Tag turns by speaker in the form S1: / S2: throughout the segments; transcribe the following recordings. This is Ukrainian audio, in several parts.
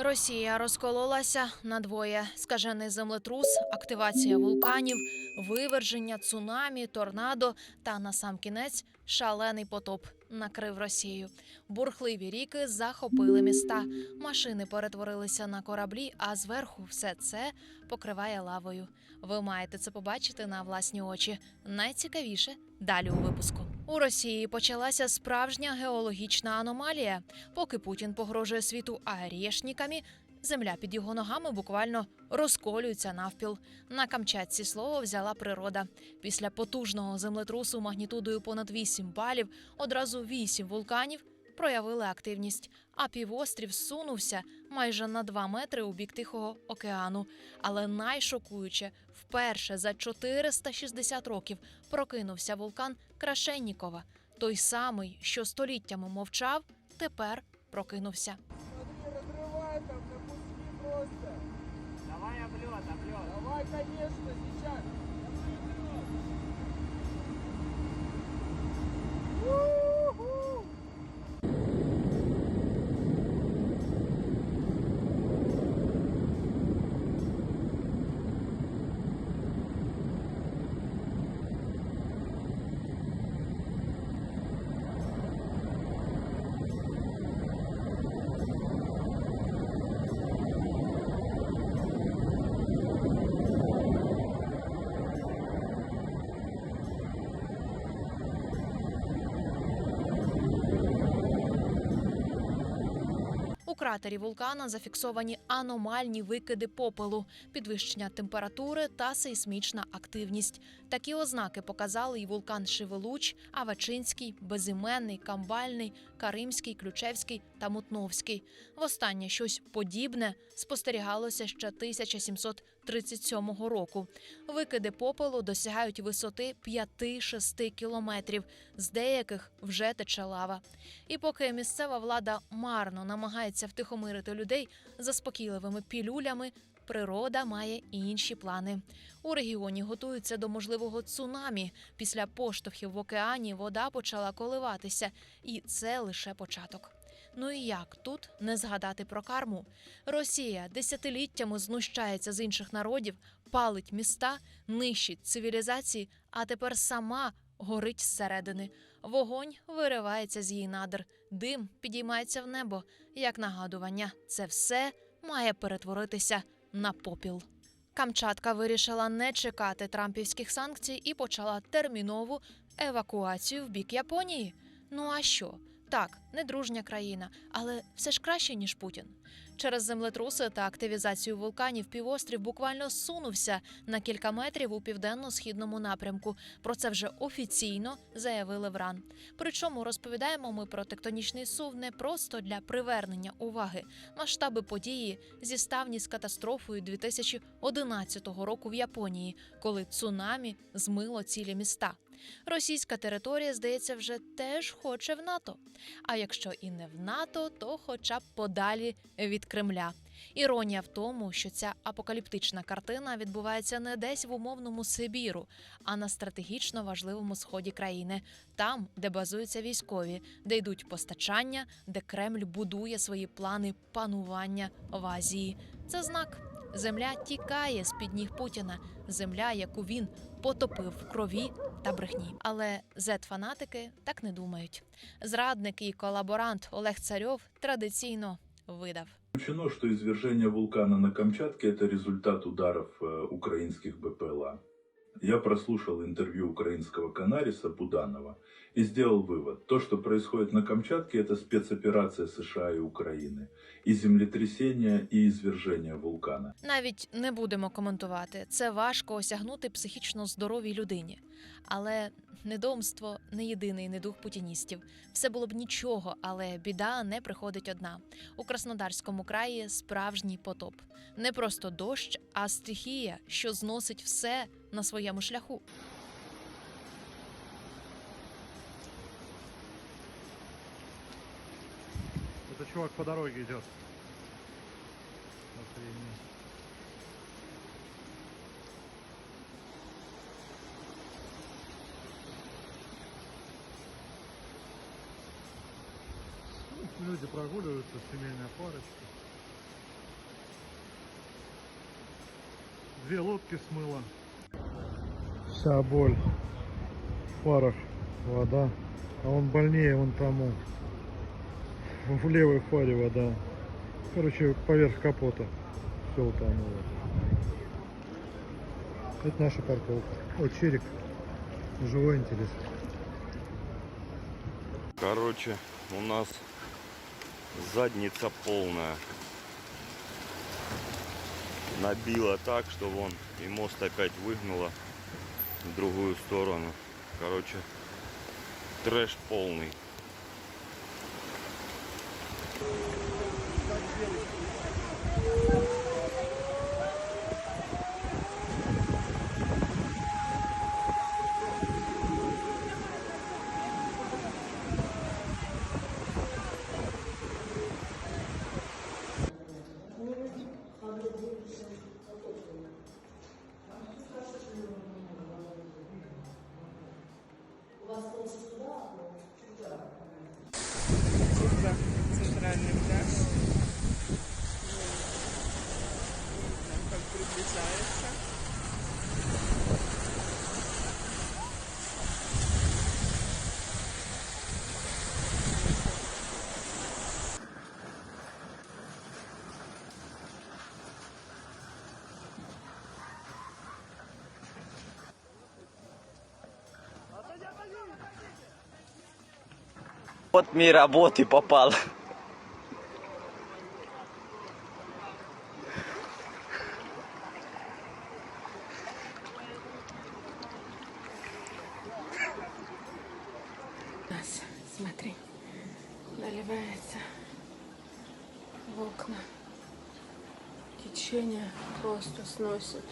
S1: Росія розкололася на двоє: скажений землетрус, активація вулканів, виверження, цунамі, торнадо та насамкінець шалений потоп накрив Росію. Бурхливі ріки захопили міста. Машини перетворилися на кораблі, а зверху все це покриває лавою. Ви маєте це побачити на власні очі. Найцікавіше далі у випуску. У Росії почалася справжня геологічна аномалія. Поки Путін погрожує світу арешниками, земля під його ногами буквально розколюється навпіл. На Камчатці слово взяла природа. Після потужного землетрусу магнітудою понад 8 балів одразу 8 вулканів проявили активність, а півострів зсунувся майже на 2 метри у бік Тихого океану. Але найшокуюче, вперше за 460 років прокинувся вулкан Крашеннікова. Той самий, що століттями мовчав, тепер прокинувся.
S2: Смотри, там на.
S3: Давай облет, облет.
S2: Давай. У-ху!
S1: Кратері вулкана зафіксовані аномальні викиди попелу, підвищення температури та сейсмічна активність. Такі ознаки показали і вулкан Шевелуч, Авачинський, Безіменний, Камбальний, Каримський, Ключевський та Мутновський. Востаннє щось подібне спостерігалося ще 1737 року. Викиди попелу досягають висоти 5-6 кілометрів. З деяких вже тече лава. І поки місцева влада марно намагається втихомирити людей заспокійливими пілюлями, природа має інші плани. У регіоні готуються до можливого цунамі. Після поштовхів в океані вода почала коливатися, і це лише початок. Ну і як тут не згадати про карму? Росія десятиліттями знущається з інших народів, палить міста, нищить цивілізації, а тепер сама горить зсередини. Вогонь виривається з її надр, дим підіймається в небо. Як нагадування, це все має перетворитися на попіл. Камчатка вирішила не чекати трампівських санкцій і почала термінову евакуацію в бік Японії. Ну а що? Так, недружня країна, але все ж краще, ніж Путін. Через землетруси та активізацію вулканів півострів буквально сунувся на кілька метрів у південно-східному напрямку. Про це вже офіційно заявили в РАН. Причому розповідаємо ми про тектонічний сув не просто для привернення уваги. Масштаби події зіставні з катастрофою 2011 року в Японії, коли цунамі змило цілі міста. Російська територія, здається, вже теж хоче в НАТО. А якщо і не в НАТО, то хоча б подалі від Кремля. Іронія в тому, що ця апокаліптична картина відбувається не десь в умовному Сибіру, а на стратегічно важливому сході країни, там, де базуються військові, де йдуть постачання, де Кремль будує свої плани панування в Азії. Це знак. Земля тікає з під ніг Путіна, земля, яку він потопив в крові та брехні. Але зет-фанатики так не думають. Зрадник і колаборант Олег Царьов традиційно видав.
S4: Исключено, що извержение вулкана на Камчатке – це результат ударів українських БПЛА. Я прослушал интервью украинского канариса Буданова и сделал вывод. То, что происходит на Камчатке, это спецоперация США и Украины. И землетрясение, и извержение вулкана.
S1: Навіть не будемо коментувати. Це важко осягнути психічно здоровій людині. Але недомство не єдиний недух путіністів. Все було б нічого, але біда не приходить одна. У Краснодарському краї справжній потоп. Не просто дощ, а стихія, що зносить все на своєму шляху.
S5: Это чувак по дороге идет. Люди прогуливаются, семейная парочка. Две лодки смыло. Вся боль в парах, вода. А он больнее, вон тому. В левой фаре вода. Короче, поверх капота все утонуло. Это наша парковка. О, черик. Живой интерес.
S6: Короче, у нас задница полная. Набило так, что вон и мост опять выгнуло в другую сторону. Короче, трэш полный.
S2: Это центральный пляж.
S3: Вот ми работы попал.
S7: нас, смотри, наливается в окна. Течение просто сносит.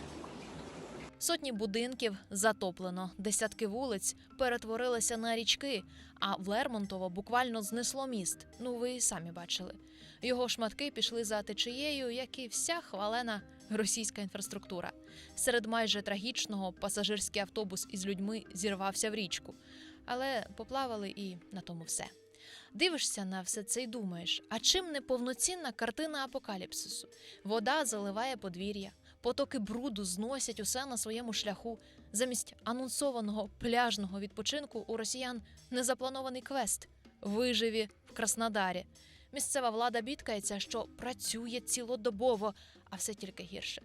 S1: Сотні будинків затоплено, десятки вулиць перетворилися на річки, а в Лермонтово буквально знесло міст. Ну ви самі бачили. Його шматки пішли за течією, як і вся хвалена російська інфраструктура. Серед майже трагічного пасажирський автобус із людьми зірвався в річку, але поплавали і на тому все. Дивишся на все це і думаєш, а чим не повноцінна картина апокаліпсису? Вода заливає подвір'я, потоки бруду зносять усе на своєму шляху. Замість анонсованого пляжного відпочинку у росіян незапланований квест виживі в Краснодарі. Місцева влада бідкається, що працює цілодобово, а все тільки гірше.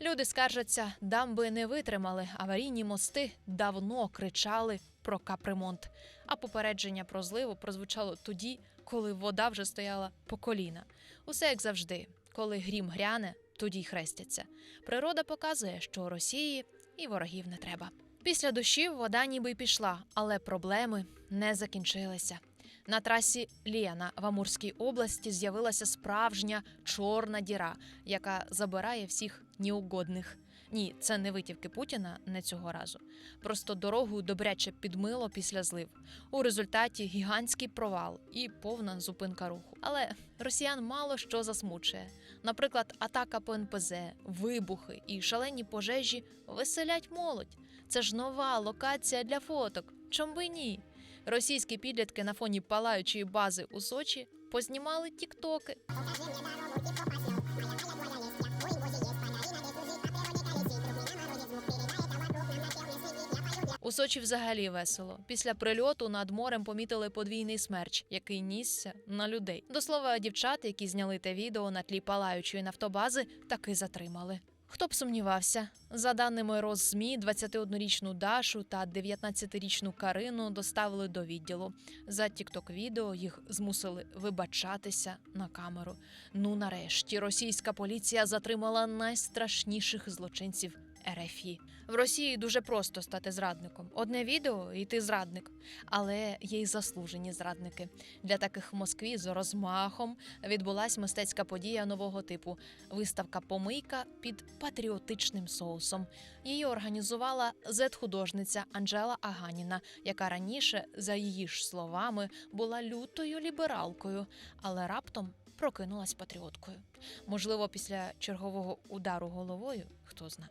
S1: Люди скаржаться, дамби не витримали, аварійні мости давно кричали про капремонт. А попередження про зливу прозвучало тоді, коли вода вже стояла по коліна. Усе як завжди, коли грім гряне, тоді й хрестяться. Природа показує, що Росії і ворогів не треба. Після дощів вода ніби й пішла, але проблеми не закінчилися. На трасі Лєна в Амурській області з'явилася справжня чорна діра, яка забирає всіх неугодних. Ні, це не витівки Путіна не цього разу. Просто дорогу добряче підмило після злив. У результаті гігантський провал і повна зупинка руху. Але росіян мало що засмучує. Наприклад, атака по НПЗ, вибухи і шалені пожежі веселять молодь. Це ж нова локація для фоток. Чом би ні? Російські підлітки на фоні палаючої бази у Сочі познімали тіктоки. У Сочі взагалі весело. Після прильоту над морем помітили подвійний смерч, який нісся на людей. До слова, дівчат, які зняли те відео на тлі палаючої нафтобази, таки затримали. Хто б сумнівався, за даними Роззмі, 21-річну Дашу та 19-річну Карину доставили до відділу. За тікток відео їх змусили вибачатися на камеру. Ну нарешті російська поліція затримала найстрашніших злочинців РФІ. В Росії дуже просто стати зрадником. Одне відео і ти зрадник. Але є й заслужені зрадники. Для таких в Москві з розмахом відбулась мистецька подія нового типу виставка Помийка під патріотичним соусом. Її організувала зет-художниця Анжела Аганіна, яка раніше, за її ж словами, була лютою лібералкою, але раптом прокинулась патріоткою. Можливо, після чергового удару головою, хто знає.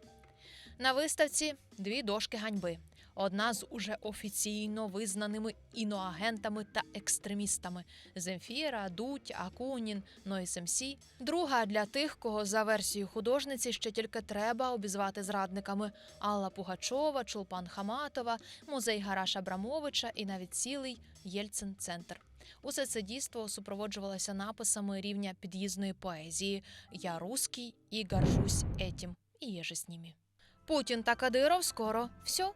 S1: На виставці дві дошки ганьби. одна з уже офіційно визнаними іноагентами та екстремістами Земфіра, Дудь, Акунін, Нойс МС. Друга для тих, кого за версією художниці ще тільки треба обізвати зрадниками Алла Пугачова, Чулпан Хаматова, музей Гараша Абрамовича і навіть цілий Єльцин-центр. Усе це дійство супроводжувалося написами рівня під'їзної поезії Я русский і горжусь етім, і є же з ними. Путін та Кадиров скоро все.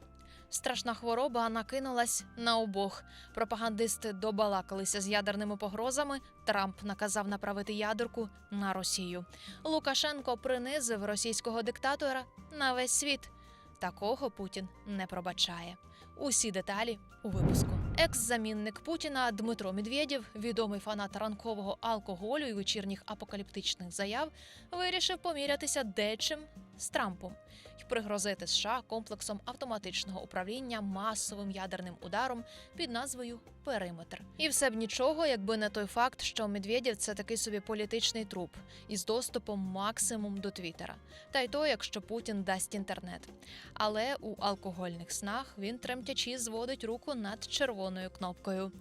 S1: Страшна хвороба накинулась на обох. Пропагандисти добалакалися з ядерними погрозами. Трамп наказав направити ядерку на Росію. Лукашенко принизив російського диктатора на весь світ. Такого Путін не пробачає. Усі деталі у випуску. Екс-замінник Путіна Дмитро Медведєв, відомий фанат ранкового алкоголю і вечірніх апокаліптичних заяв, вирішив помірятися дечим з Трампом і пригрозити США комплексом автоматичного управління масовим ядерним ударом під назвою Периметр. І все б нічого, якби не той факт, що Медведєв це такий собі політичний труп із доступом максимум до Твіттера. Та й то, якщо Путін дасть інтернет. Але у алкогольних снах він тремтячи зводить руку над червоною кнопкою.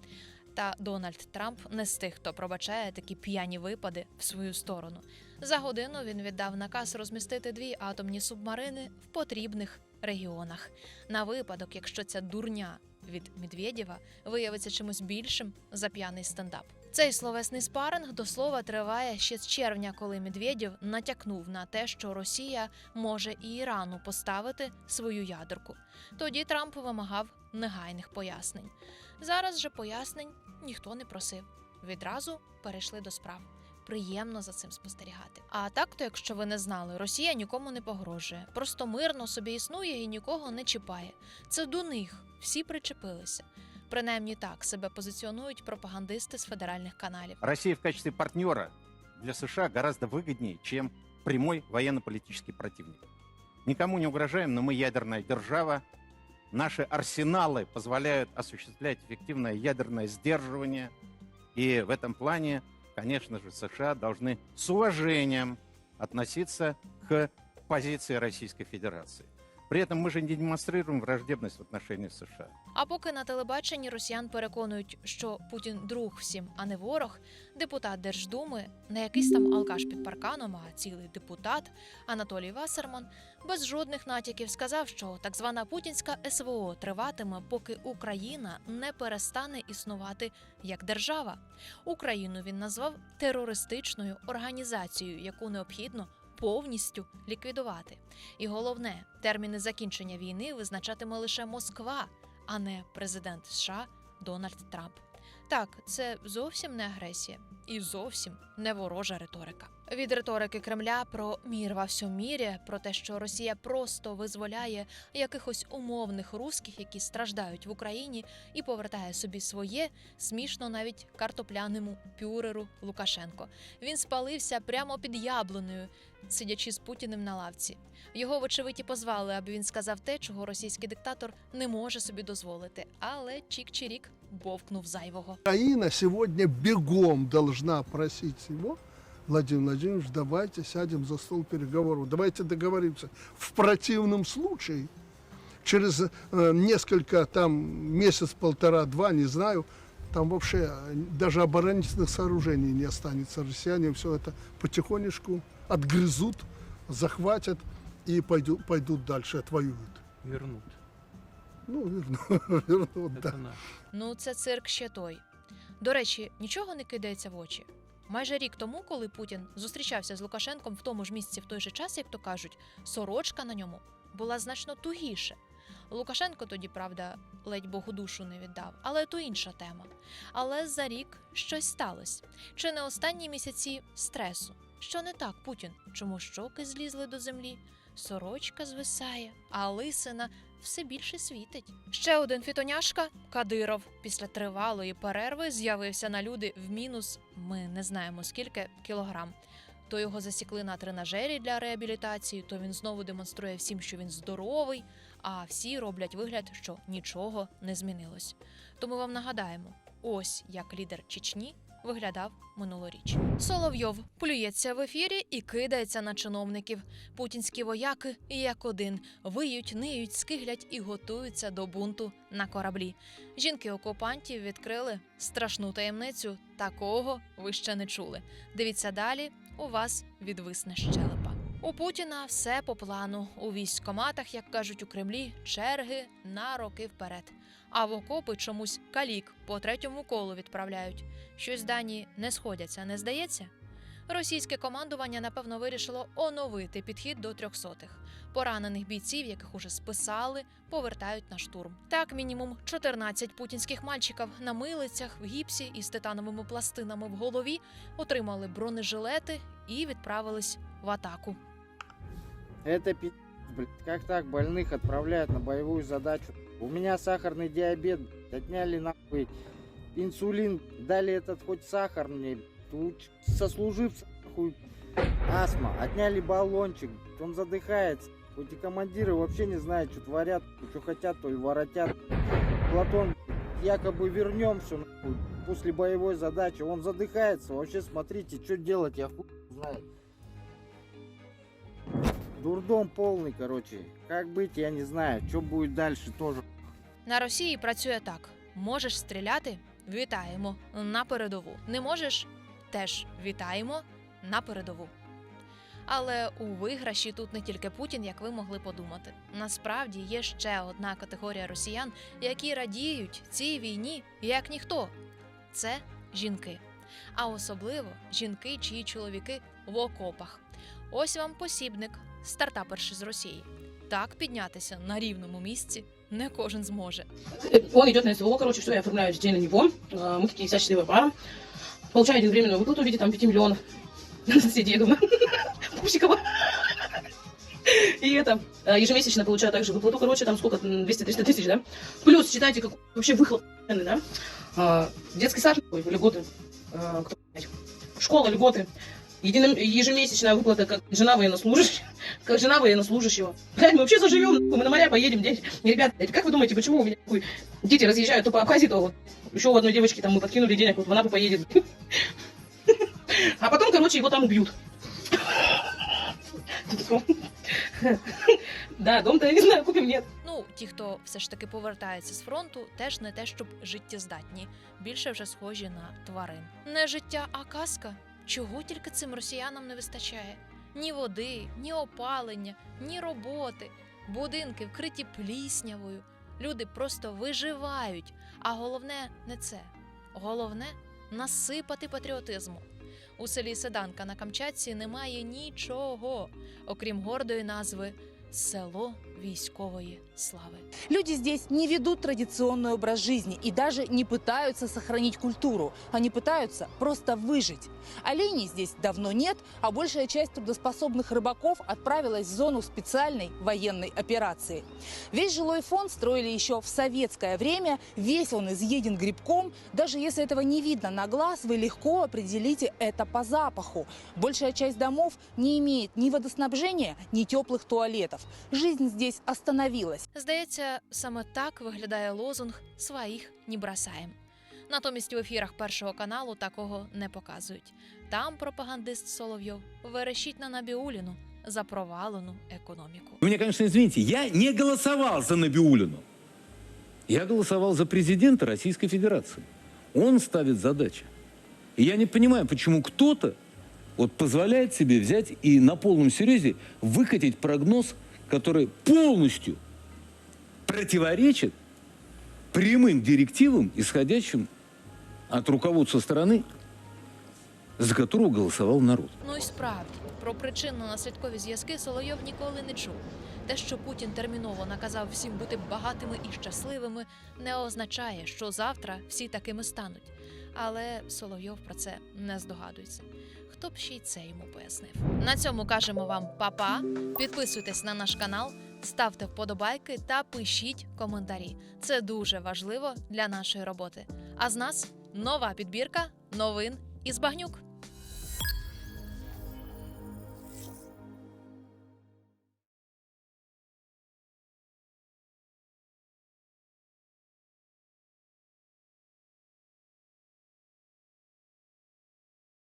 S1: Та Дональд Трамп не з тих, хто пробачає такі п'яні випади в свою сторону. За годину він віддав наказ розмістити дві атомні субмарини в потрібних регіонах на випадок, якщо ця дурня від Медведєва виявиться чимось більшим за п'яний стендап. Цей словесний спаринг до слова триває ще з червня, коли Медведєв натякнув на те, що Росія може і Ірану поставити свою ядерку. Тоді Трамп вимагав негайних пояснень. Зараз же пояснень ніхто не просив. Відразу перейшли до справ. Приємно за цим спостерігати. А так, то якщо ви не знали, Росія нікому не погрожує, просто мирно собі існує і нікого не чіпає. Це до них всі причепилися. Принаймні так себе позиціонують пропагандисти з федеральних каналів.
S8: Россия в качестве партнера для США гораздо выгоднее, чем прямой военно-политический противник. Никому не угрожаем, но мы ядерная держава. Наши арсеналы позволяют осуществлять эффективное ядерное сдерживание. И в этом плане, конечно же, США должны с уважением относиться к позиции Российской Федерации. При этом мы же не демонстрируем враждебность в отношении США.
S1: А поки на телебаченні росіян переконують, що Путін друг всім, а не ворог, депутат Держдуми, не якийсь там алкаш під парканом, а цілий депутат Анатолій Вассерман без жодних натяків сказав, що так звана путінська СВО триватиме, поки Україна не перестане існувати як держава. Україну він назвав терористичною організацією, яку необхідно повністю ліквідувати. І головне, терміни закінчення війни визначатиме лише Москва, а не президент США Дональд Трамп. Так, це зовсім не агресія і зовсім не ворожа риторика. Від риторики Кремля про мір во всьому мірі, про те, що Росія просто визволяє якихось умовних русських, які страждають в Україні, і повертає собі своє, смішно навіть картопляному пюреру Лукашенко. Він спалився прямо під яблуною, сидячи з Путіним на лавці. Його, вочевидь, позвали, аби він сказав те, чого російський диктатор не може собі дозволити. Але Чік-Чирік бовкнув зайвого.
S9: Украина сегодня бегом должна просить его, Владимир Владимирович, давайте сядем за стол переговоров, давайте договоримся. В противном случае, через э, несколько, там, месяц, полтора, два, не знаю, там вообще э, даже оборонительных сооружений не останется. Россияне все это потихонечку отгрызут, захватят и пойдут, пойдут дальше, отвоюют.
S10: Вернут.
S9: Ну, верну- вернут, да.
S10: Это наш.
S1: Ну, це цирк ще той. До речі, нічого не кидається в очі. Майже рік тому, коли Путін зустрічався з Лукашенком в тому ж місці в той же час, як то кажуть, сорочка на ньому була значно тугіше. Лукашенко тоді, правда, ледь Богу душу не віддав, але то інша тема. Але за рік щось сталося. Чи не останні місяці стресу? Що не так, Путін? Чому щоки злізли до землі? Сорочка звисає, а лисина все більше світить. Ще один фітоняшка Кадиров після тривалої перерви з'явився на люди в мінус. Ми не знаємо скільки кілограм. То його засікли на тренажері для реабілітації, то він знову демонструє всім, що він здоровий, а всі роблять вигляд, що нічого не змінилось. Тому вам нагадаємо: ось як лідер Чечні виглядав минулоріч. Соловйов плюється в ефірі і кидається на чиновників. Путінські вояки, як один, виють, ниють, скиглять і готуються до бунту на кораблі. Жінки окупантів відкрили страшну таємницю. Такого ви ще не чули. Дивіться далі. У вас відвисне щелепа. У Путіна все по плану. У військкоматах, як кажуть у Кремлі, черги на роки вперед. А в окопи чомусь калік по третьому колу відправляють. Щось дані не сходяться, не здається? Російське командування напевно вирішило оновити підхід до трьохсотих. Поранених бійців, яких уже списали, повертають на штурм. Так, мінімум 14 путінських мальчиків на милицях, в гіпсі із титановими пластинами в голові отримали бронежилети і відправились в атаку.
S2: Это пи***, блядь. Как так больных отправляют на боевую задачу? У меня сахарный диабет, блядь. отняли нахуй инсулин, дали этот хоть сахар мне, у ч- сослуживца нахуй астма, отняли баллончик, блядь. он задыхается. Эти командиры вообще не знают, что творят, что хотят, то и воротят. Платон, блядь, якобы вернемся нахуй, после боевой задачи, он задыхается, вообще смотрите, что делать, я хуй знаю. Дурдом полный, короче. Как быть, я не знаю. Что будет дальше, тоже
S1: На Росії працює так: можеш стріляти? Вітаємо на передову. Не можеш? Теж вітаємо на передову. Але у виграші тут не тільки Путін, як ви могли подумати. Насправді є ще одна категорія росіян, які радіють цій війні як ніхто. Це жінки. А особливо жінки, чиї чоловіки в окопах. Ось вам посібник, стартаперши з Росії. Так піднятися на рівному місці не кожен зможе.
S10: Он идет на СВО, короче, все, я оформляю детей на него. А, Мы такие вся счастливая пара. Получаю единовременную выплату в виде там 5 миллионов. Соседей дома. Пусикова. И это, а, ежемесячно получаю также выплату, короче, там сколько, м, 200-300 тысяч, да? Плюс, считайте, как вообще выхлоп, да? А, Детский сад, льготы, А, кто, школа, льготы. Едино- ежемесячная выплата, как жена военнослужащего. Как жена военнослужащего. Блядь, мы вообще заживем, нахуй, мы на моря поедем, дети. И, ребят, блядь, как вы думаете, почему у меня нахуй, дети разъезжают то по Абхазии, то вот еще у одной девочки там мы подкинули денег, вот в Анапу поедет. А потом, короче, его там убьют. Да, дом-то я не знаю, купим, нет.
S1: Ну, ті, хто все ж таки повертається з фронту, теж не те, щоб життєздатні, більше вже схожі на тварин. Не життя, а казка. Чого тільки цим росіянам не вистачає? Ні води, ні опалення, ні роботи, будинки вкриті пліснявою. Люди просто виживають. А головне не це. Головне насипати патріотизму. У селі Седанка на Камчатці немає нічого, окрім гордої назви село військової слави.
S11: Люди здесь не ведут традиционный образ жизни и даже не пытаются сохранить культуру. Они пытаются просто выжить. Оленей здесь давно нет, а большая часть трудоспособных рыбаков отправилась в зону специальной военной операции. Весь жилой фонд строили еще в советское время, весь он изъеден грибком. Даже если этого не видно на глаз, вы легко определите это по запаху. Большая часть домов не имеет ни водоснабжения, ни теплых туалетов. Жизнь здесь остановилась.
S1: Здається, саме так виглядає лозунг своїх не бросаєм. Натомість у ефірах першого каналу такого не показують. Там пропагандист Соловйов верещить на Набіуліну за провалену економіку.
S12: Вы меня, конечно, извините, я не голосовал за Набиулину. Я голосовал за президента Российской Федерации. Он ставит задачи. И я не понимаю, почему кто-то вот позволяет себе взять и на полном серьезе выкатить прогноз, который полностью противоречит прямым директивам, исходящим от руководства страны, за которого голосовал народ.
S1: Ну і справді про причинно-наслідкові зв'язки Соловйов ніколи не чув. Те, що Путін терміново наказав всім бути багатими і щасливими, не означає, що завтра всі такими стануть. Але Соловйов про це не здогадується. Хто б ще й це йому пояснив? На цьому кажемо вам па-па. Підписуйтесь на наш канал, ставте вподобайки та пишіть коментарі. Це дуже важливо для нашої роботи. А з нас нова підбірка новин із багнюк.